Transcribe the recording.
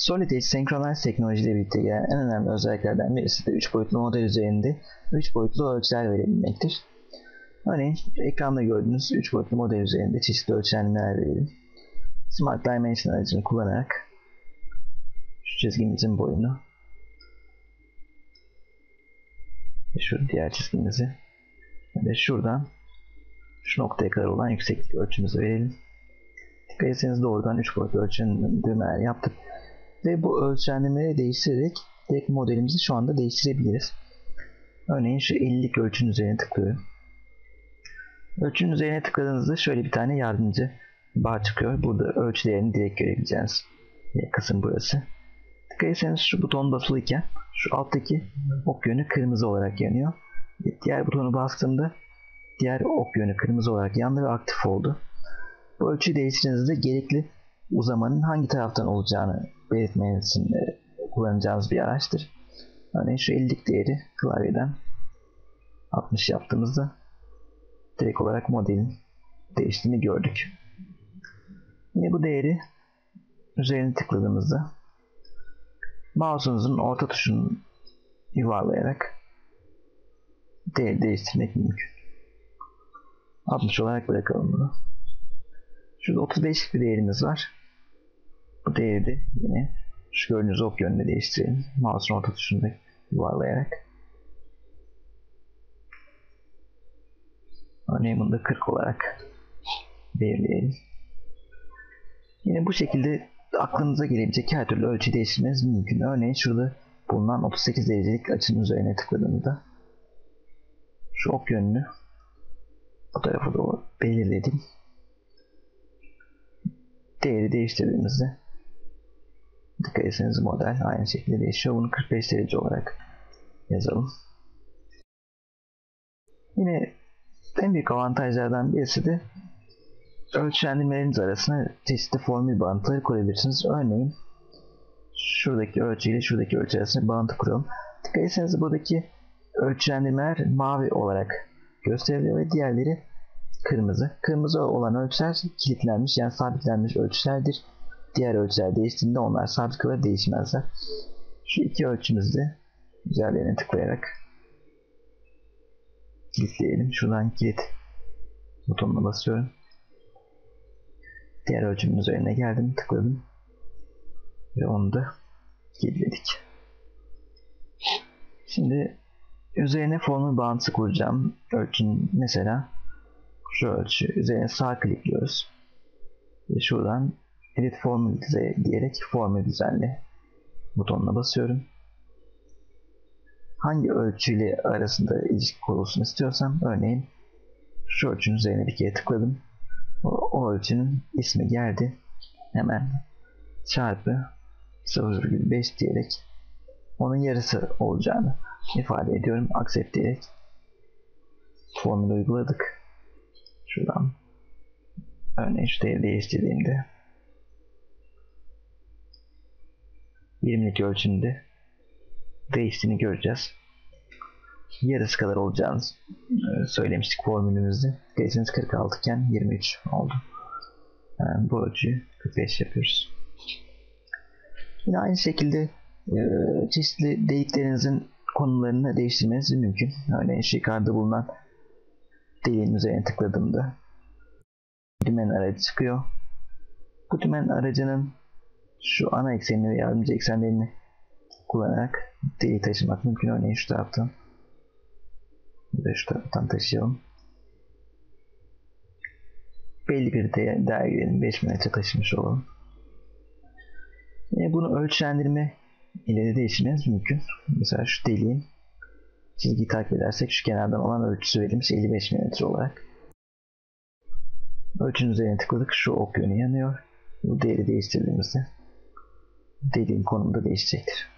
Solid Edge Synchronize teknolojiyle birlikte gelen en önemli özelliklerden birisi de 3 boyutlu model üzerinde 3 boyutlu ölçüler verebilmektir. Örneğin ekranda gördüğünüz 3 boyutlu model üzerinde çeşitli ölçenler verelim. Smart Dimension aracını kullanarak şu çizgimizin boyunu ve şu diğer çizgimizi ve şuradan şu noktaya kadar olan yükseklik ölçümüzü verelim. Dikkat etseniz doğrudan 3 boyutlu ölçümler yaptık. Ve bu ölçenlemeleri değiştirerek direkt modelimizi şu anda değiştirebiliriz. Örneğin şu 50'lik ölçünün üzerine tıklıyorum. Ölçünün üzerine tıkladığınızda şöyle bir tane yardımcı bar çıkıyor. Burada ölçülerini direkt görebileceğiniz kısım burası. Etseniz şu buton basılıyken şu alttaki ok yönü kırmızı olarak yanıyor. Diğer butonu bastığımda diğer ok yönü kırmızı olarak yandı ve aktif oldu. Bu ölçüyü değiştirdiğinizde gerekli uzamanın hangi taraftan olacağını belirtmeniz için kullanacağınız bir araçtır. Örneğin şu 50'lik değeri klavyeden 60 yaptığımızda direkt olarak modelin değiştiğini gördük. Yine bu değeri üzerine tıkladığımızda mouse'unuzun orta tuşunu yuvarlayarak değer değiştirmek mümkün. 60 olarak bırakalım bunu. Şurada 35'lik bir değerimiz var. Bu değeri de yine şu gördüğünüz ok yönünde değiştirelim. Mouse'un orta tuşunu yuvarlayarak. Örneğin da 40 olarak belirleyelim. Yine bu şekilde aklınıza gelebilecek her türlü ölçü değiştirmeniz mümkün. Örneğin şurada bulunan 38 derecelik açının üzerine tıkladığımda şu ok yönünü bu tarafa doğru belirledim. Değeri değiştirdiğimizde dikkat etseniz model aynı şekilde değişiyor. Bunu 45 derece olarak yazalım. Yine en büyük avantajlardan birisi de ölçendirmeleriniz arasına çeşitli formül bağıntıları kurabilirsiniz. Örneğin şuradaki ölçü ile şuradaki ölçü arasında bağıntı kuralım. Dikkat etseniz buradaki ölçendirmeler mavi olarak gösteriliyor ve diğerleri kırmızı. Kırmızı olan ölçüler kilitlenmiş yani sabitlenmiş ölçülerdir. Diğer ölçüler değiştiğinde onlar sabit kalır değişmezler. Şu iki ölçümüzde üzerlerine tıklayarak kilitleyelim. Şuradan kilit butonuna basıyorum. Diğer ölçümün üzerine geldim, tıkladım. Ve onu da kilitledik. Şimdi üzerine formül bağıntısı kuracağım. Ölçün mesela şu ölçü. Üzerine sağ klikliyoruz. Ve şuradan edit formül diyerek formül düzenle butonuna basıyorum. Hangi ölçüyle arasında ilişki kurulsun istiyorsam örneğin şu ölçünün üzerine bir kere tıkladım. O, o ölçünün ismi geldi. Hemen çarpı 0,5 diyerek onun yarısı olacağını ifade ediyorum. Accept diyerek formülü uyguladık. Şuradan örneğin şu değeri değiştirdiğimde 20'lik ölçümde değiştiğini göreceğiz. Yarısı kadar olacağını söylemiştik formülümüzde. Geçeniz 46 iken 23 oldu. Yani bu ölçüyü 45 yapıyoruz. Yine aynı şekilde çeşitli deliklerinizin konularını değiştirmeniz mümkün. Örneğin şu yukarıda bulunan deliğin üzerine tıkladığımda dümen aracı çıkıyor. Bu dümen aracının şu ana eksenini ve yardımcı eksenlerini kullanarak deliği taşımak mümkün. Örneğin şu taraftan ve şu taraftan taşıyalım. Belli bir değer, değer 5 metre taşımış olalım. Yine bunu ölçendirme ile de değiştirmeniz mümkün. Mesela şu deliğin çizgiyi takip edersek şu kenardan olan ölçüsü verilmiş 55 mm olarak. Ölçünün üzerine tıkladık. Şu ok yönü yanıyor. Bu değeri değiştirdiğimizde deliğin konumu da değişecektir.